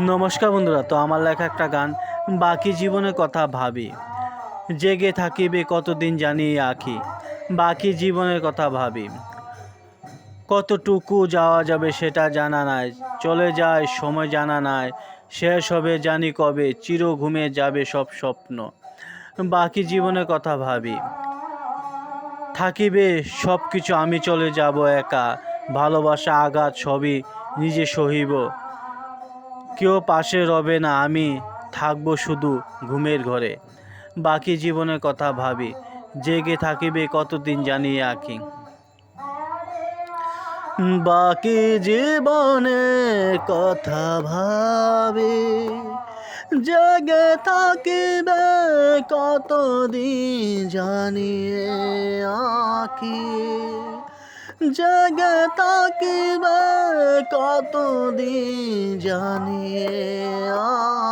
নমস্কার বন্ধুরা, তো আমার লেখা একটা গান, বাকি জীবনের কথা ভাবি। জেগে থাকিবে কতদিন জানি আঁকি বাকি জীবনের কথা ভাবি। কতটুকু যাওয়া যাবে সেটা জানা নাই, চলে যায়, সময় জানা নাই, শেষ হবে জানি কবে, চির ঘুমে যাবে সব স্বপ্ন। বাকি জীবনের কথা ভাবি। থাকিবে সব কিছু আমি চলে যাব একা, ভালোবাসা, আঘাত সবই নিজে সহিব। কেউ পাশে রবে না, আমি থাকব শুধু ঘুমের ঘরে। বাকি জীবনের কথা ভাবি, জেগে থাকিবে কতদিন জানিয়ে আঁকি বাকি জীবনে কথা ভাবি, জেগে থাকিবে কতদিন জানিয়ে আঁকি জেগে থাকিবে কতদিন জানিয়ে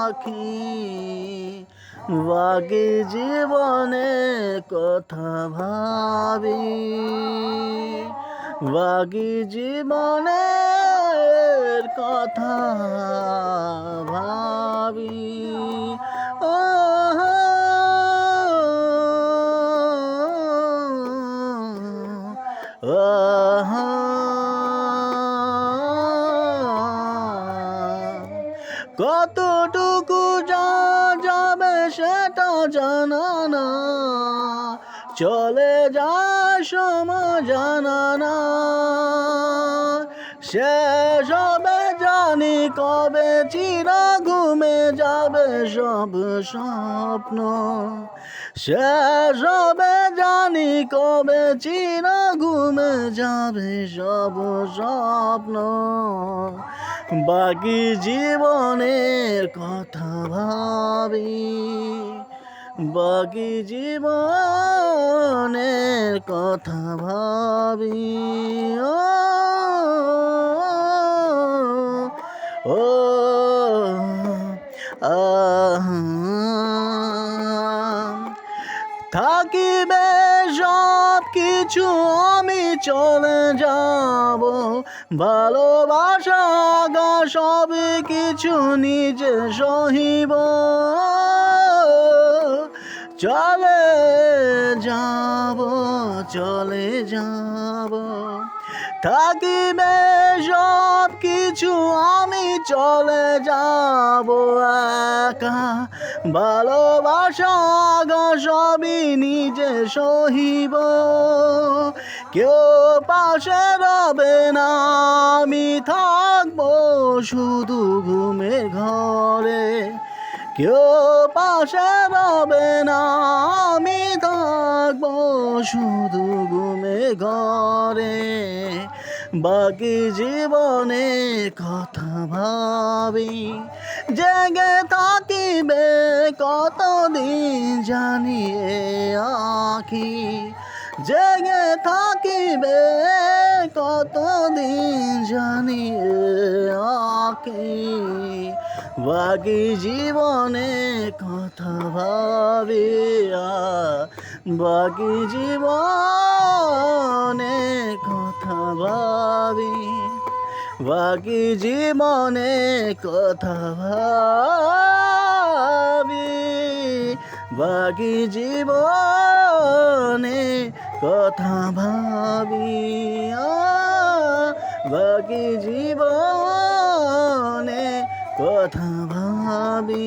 আখি বাকি জীবনে কথা ভাবি। বাকি জীবনের কথা ভাবি। ও কতটুকু যা যাবে সেটা জানা না। চলে যায় সময় জানা না। শেষ জানি কবে চিরা ঘুমে যাবে সব স্বপ্ন। শেষ হবে জানি কবে চিরা ঘুমে যাবে সব স্বপ্ন। বাকি জীবনের কথা ভাবি। বাকি জীবনের কথা ভাবি। ও ও থাকিবে সব কিছু আমি চলে যাব। ভালোবাসা গা, সব কিছু নিজে সহিব। চলে যাব চলে যাব। থাকিবে সব কিছু আমি চলে যাব একা। ভালোবাসা সবই নিজে সহিব। কেউ পাশে রবে না, আমি থাকব শুধু ঘুমের ঘরে। কেউ পাশে রবে না, আমি থাকব শুধু ঘুমে ঘরে। বাকি জীবনে কথা ভাবি জেগে থাকিবে কতদিন জানিয়ে আঁকি জেগে থাকিবে কতদিন জানিয়ে আঁকি। বাকি জীবনে কথা ভাবিয়া, বাকি জীবনে কথা ভাবি, বাকি জীবনে কথা ভাবি, বাকি জীবনে কথা ভাবি বাকি জীবনে কথা ভাবি।